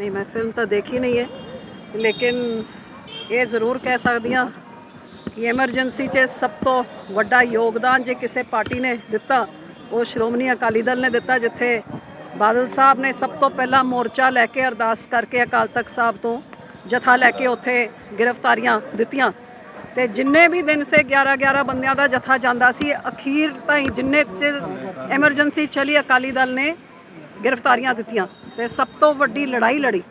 ਨਹੀਂ, ਮੈਂ ਫਿਲਮ ਤਾਂ ਦੇਖੀ ਨਹੀਂ ਹੈ। ਲੇਕਿਨ ਇਹ ਜ਼ਰੂਰ ਕਹਿ ਸਕਦੀ ਹਾਂ ਕਿ ਐਮਰਜੈਂਸੀ 'ਚ ਸਭ ਤੋਂ ਵੱਡਾ ਯੋਗਦਾਨ ਜੇ ਕਿਸੇ ਪਾਰਟੀ ਨੇ ਦਿੱਤਾ, ਉਹ ਸ਼੍ਰੋਮਣੀ ਅਕਾਲੀ ਦਲ ਨੇ ਦਿੱਤਾ, ਜਿੱਥੇ ਬਾਦਲ ਸਾਹਿਬ ਨੇ ਸਭ ਤੋਂ ਪਹਿਲਾਂ ਮੋਰਚਾ ਲੈ ਕੇ ਅਰਦਾਸ ਕਰਕੇ ਅਕਾਲ ਤਖਤ ਸਾਹਿਬ ਤੋਂ ਜਥਾ ਲੈ ਕੇ ਉੱਥੇ ਗ੍ਰਿਫਤਾਰੀਆਂ ਦਿੱਤੀਆਂ। ਤੇ ਜਿੰਨੇ ਵੀ ਦਿਨ ਸੇ 11 11 ਬੰਦਿਆਂ ਦਾ ਜਥਾ ਜਾਂਦਾ ਸੀ, ਅਖੀਰ ਤਾਈਂ ਜਿੰਨੇ ਚਿਰ ਐਮਰਜੈਂਸੀ ਚਲੀ ਅਕਾਲੀ ਦਲ ਨੇ ਗ੍ਰਿਫਤਾਰੀਆਂ ਦਿੱਤੀਆਂ। ਤੇ ਸਭ ਤੋਂ ਵੱਡੀ ਲੜਾਈ ਲੜੀ।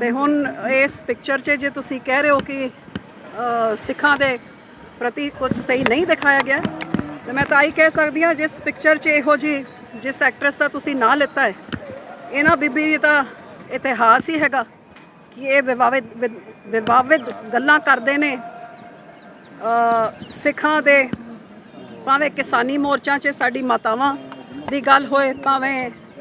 ਤੇ ਹੁਣ ਇਸ ਪਿਕਚਰ 'ਚ ਜੇ ਤੁਸੀਂ ਕਹਿ ਰਹੇ ਹੋ ਕਿ ਸਿੱਖਾਂ ਦੇ ਪ੍ਰਤੀ ਕੁਝ ਸਹੀ ਨਹੀਂ ਦਿਖਾਇਆ ਗਿਆ, ਤੇ ਮੈਂ ਤਾਂ ਆਹੀ ਕਹਿ ਸਕਦੀ ਹਾਂ ਜਿਸ ਪਿਕਚਰ 'ਚ ਇਹੋ ਜੀ ਜਿਸ ਐਕਟਰੈਸ ਦਾ ਤੁਸੀਂ ਨਾਂ ਲਿੱਤਾ ਹੈ, ਇਹਨਾਂ ਬੀਬੀ ਦਾ ਇਤਿਹਾਸ ਹੀ ਹੈਗਾ ਕਿ ਇਹ ਵਿਵਾਦਿਤ ਵਿਵਾਦਿਤ ਗੱਲਾਂ ਕਰਦੇ ਨੇ। ਸਿੱਖਾਂ ਦੇ ਭਾਵੇਂ ਕਿਸਾਨੀ ਮੋਰਚਾ 'ਚ ਸਾਡੀ ਮਾਤਾਵਾਂ ਦੀ ਗੱਲ ਹੋਏ, ਭਾਵੇਂ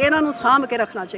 ਇਹਨਾਂ ਨੂੰ ਸਾਂਭ ਕੇ ਰੱਖਣਾ ਚਾਹੀਦਾ।